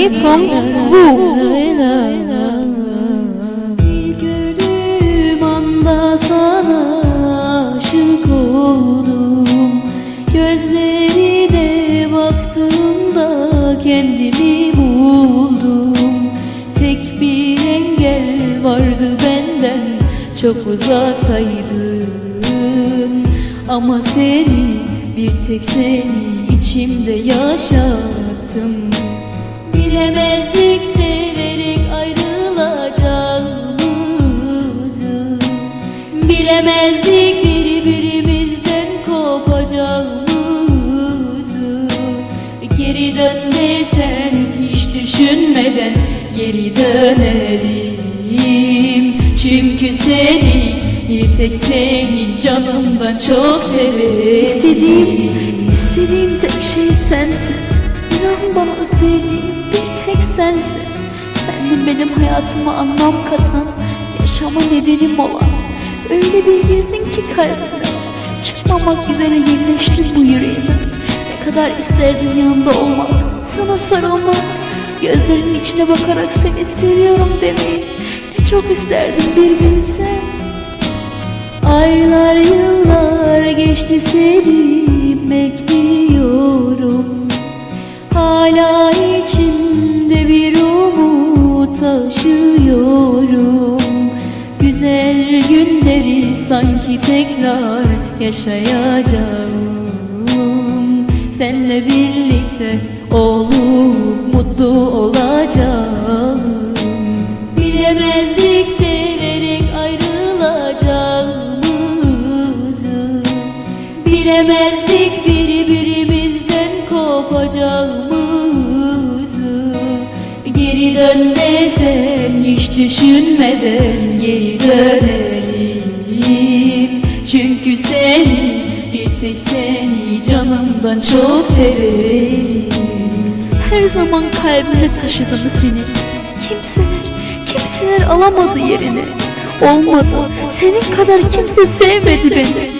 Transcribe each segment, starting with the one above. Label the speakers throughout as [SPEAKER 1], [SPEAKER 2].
[SPEAKER 1] www.x-x.de.wu vardı benden çok uzaktaydın. Ama seni bir tek seni içimde yaşattım. Bilemezdik severek ayrılacağımızı Bilemezdik birbirimizden kopacağımızı. Geri dön hiç düşünmeden geri dönerim Çünkü seni bir tek seni canımdan çok severim.
[SPEAKER 2] İstediğim, istediğim tek şey sensin. İnan bana sevdiğim bir tek sensin. Sendin benim hayatıma anlam katan Yaşama nedenim olan Öyle bir girdin ki kalbime. Çıkmamak üzere yerleştin bu yüreğime. Ne kadar isterdim yanında olmak Sana sarılmak Gözlerinin içine bakarak seni seviyorum demeyi Ne çok isterdim bir bilsen.
[SPEAKER 1] Aylar yıllar geçti seni bekliyorum. Hala içimde bir umut taşıyorum. Güzel günleri sanki tekrar yaşayacağım. Senle birlikte olup Bilemezdik birbirimizden kopacağımızı. Geri dön desen hiç düşünmeden geri dönerim Çünkü seni bir tek seni canımdan çok severim.
[SPEAKER 2] Her zaman kalbime taşıdım seni. Kimseler, kimseler alamadı yerini. Olmadı, senin kadar kimse sevmedi beni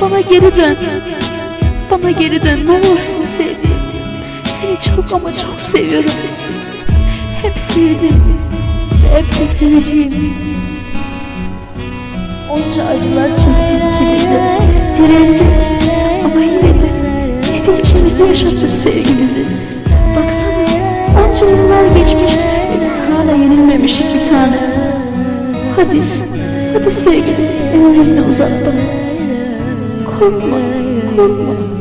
[SPEAKER 2] Bana geri dön. Bana geri dön ne olursun sevdiğim. Seni çok ama çok seviyorum. Hep sevdim ve hep de seveceğim. Onca acılar çektik ikimiz. Direndik ama yine de, yine de içimizde yaşattık sevgimizi. Baksana onca yıllar geçmiş biz hala yenilmemişik bir tane. Hadi, hadi sevgilim ellerini uzat bana. Yeah, yeah, yeah.